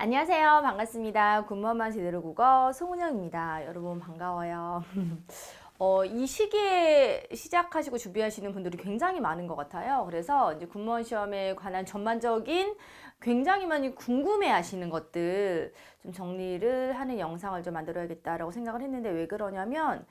안녕하세요. 반갑습니다. 굿모만 제대로 국어 송은영입니다. 여러분 반가워요. 어, 이 시기에 시작하시고 준비하시는 분들이 굉장히 많은 것 같아요. 그래서 이제 군무원 시험에 관한 전반적인 굉장히 많이 궁금해 하시는 것들 좀 정리를 하는 영상을 좀 만들어야겠다라고 생각을 했는데 왜 그러냐면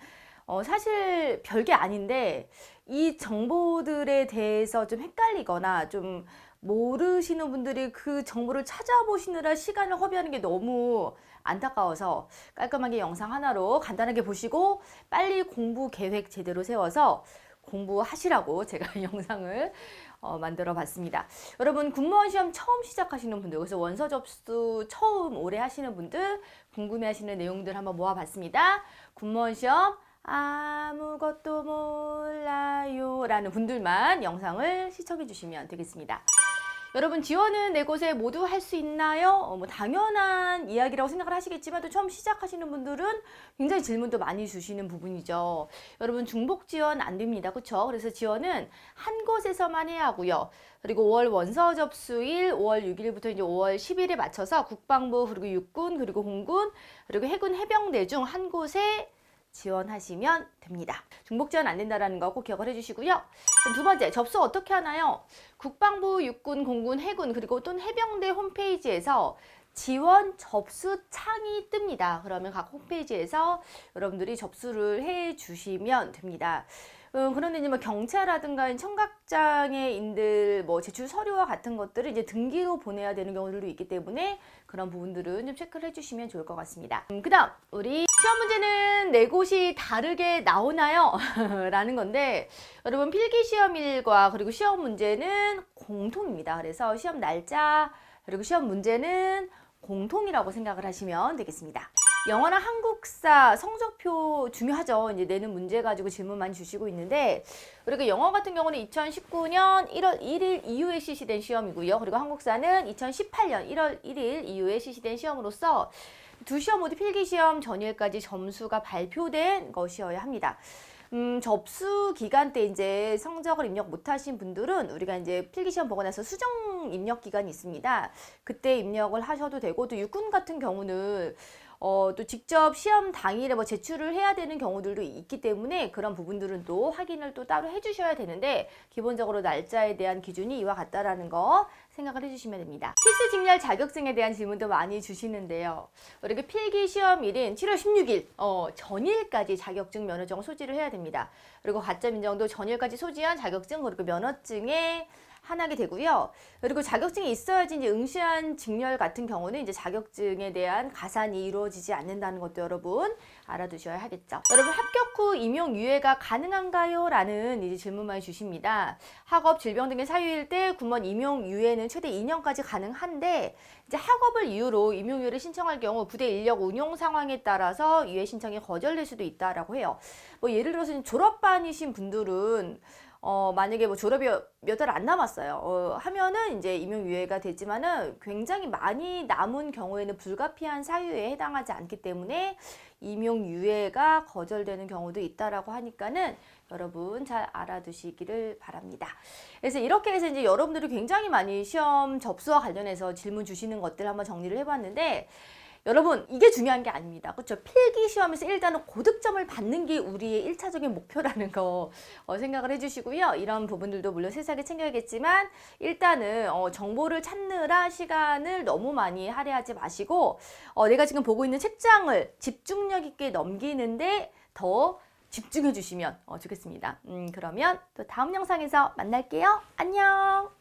어, 사실 별게 아닌데 이 정보들에 대해서 좀 헷갈리거나 좀 모르시는 분들이 그 정보를 찾아보시느라 시간을 허비하는 게 너무 안타까워서 깔끔하게 영상 하나로 간단하게 보시고 빨리 공부 계획 제대로 세워서 공부하시라고 제가 영상을 어, 만들어 봤습니다. 여러분 군무원 시험 처음 시작하시는 분들 그래서 원서 접수 처음 올해 하시는 분들 궁금해 하시는 내용들 한번 모아 봤습니다. 군무원 시험 아무것도 몰라요 라는 분들만 영상을 시청해 주시면 되겠습니다. 여러분 지원은 네 곳에 모두 할 수 있나요? 어, 뭐 당연한 이야기라고 생각을 하시겠지만 또 처음 시작하시는 분들은 굉장히 질문도 많이 주시는 부분이죠. 여러분 중복 지원 안 됩니다. 그렇죠? 그래서 지원은 한 곳에서만 해야 하고요. 그리고 5월 원서 접수일 5월 6일부터 이제 5월 10일에 맞춰서 국방부 그리고 육군 그리고 공군 그리고 해군 해병대 중 한 곳에 지원하시면 됩니다. 중복 지원 안 된다라는 거 꼭 기억을 해주시고요. 두 번째 접수 어떻게 하나요? 국방부, 육군, 공군, 해군 그리고 또는 해병대 홈페이지에서 지원 접수 창이 뜹니다. 그러면 각 홈페이지에서 여러분들이 접수를 해 주시면 됩니다. 음, 그런데 이제 뭐 경차라든가 청각장애 인들 뭐 제출 서류와 같은 것들을 이제 등기로 보내야 되는 경우들도 있기 때문에 그런 부분들은 좀 체크를 해주시면 좋을 것 같습니다. 음, 그 다음 우리 시험 문제는 네 곳이 다르게 나오나요? 라는 건데 여러분 필기 시험 일과 그리고 시험 문제는 공통입니다. 그래서 시험 날짜 그리고 시험 문제는 공통이라고 생각을 하시면 되겠습니다. 영어나 한국사 성적표 중요하죠. 이제 내는 문제 가지고 질문 많이 주시고 있는데 그리고 영어 같은 경우는 2019년 1월 1일 이후에 실시된 시험이고요. 그리고 한국사는 2018년 1월 1일 이후에 실시된 시험으로서 두 시험 모두 필기 시험 전일까지 점수가 발표된 것이어야 합니다. 음, 접수 기간 때 이제 성적을 입력 못 하신 분들은 우리가 이제 필기 시험 보고 나서 수정 입력 기간이 있습니다. 그때 입력을 하셔도 되고 또 육군 같은 경우는 어, 또 직접 시험 당일에 뭐 제출을 해야 되는 경우들도 있기 때문에 그런 부분들은 또 확인을 또 따로 해주셔야 되는데 기본적으로 날짜에 대한 기준이 이와 같다라는 거 생각을 해주시면 됩니다. 필수 직렬 자격증에 대한 질문도 많이 주시는데요. 우리가 필기 시험일인 7월 16일 어, 전일까지 자격증 면허증을 소지를 해야 됩니다. 그리고 가점 인정도 전일까지 소지한 자격증 그리고 면허증에 한하게 되고요. 그리고 자격증이 있어야지 이제 응시한 직렬 같은 경우는 이제 자격증에 대한 가산이 이루어지지 않는다는 것도 여러분 알아두셔야 하겠죠. 여러분 합격 후 임용 유예가 가능한가요? 라는 이제 질문 많이 주십니다. 학업, 질병 등의 사유일 때 군무원 임용 유예는 최대 2년까지 가능한데 이제 학업을 이유로 임용 유예를 신청할 경우 부대 인력 운용 상황에 따라서 유예 신청이 거절될 수도 있다라고 해요. 뭐 예를 들어서 졸업반이신 분들은 어, 만약에 뭐 졸업이 몇 달 안 남았어요. 어, 하면은 이제 임용유예가 되지만은 굉장히 많이 남은 경우에는 불가피한 사유에 해당하지 않기 때문에 임용유예가 거절되는 경우도 있다라고 하니까는 여러분 잘 알아두시기를 바랍니다. 그래서 이렇게 해서 이제 여러분들이 굉장히 많이 시험 접수와 관련해서 질문 주시는 것들 한번 정리를 해봤는데 여러분 이게 중요한 게 아닙니다. 그렇죠? 필기 시험에서 일단은 고득점을 받는 게 우리의 일차적인 목표라는 거 어, 생각을 해주시고요. 이런 부분들도 물론 세세하게 챙겨야겠지만 일단은 어, 정보를 찾느라 시간을 너무 많이 할애하지 마시고 어, 내가 지금 보고 있는 책장을 집중력 있게 넘기는데 더 집중해 주시면 어, 좋겠습니다. 음, 그러면 또 다음 영상에서 만날게요. 안녕!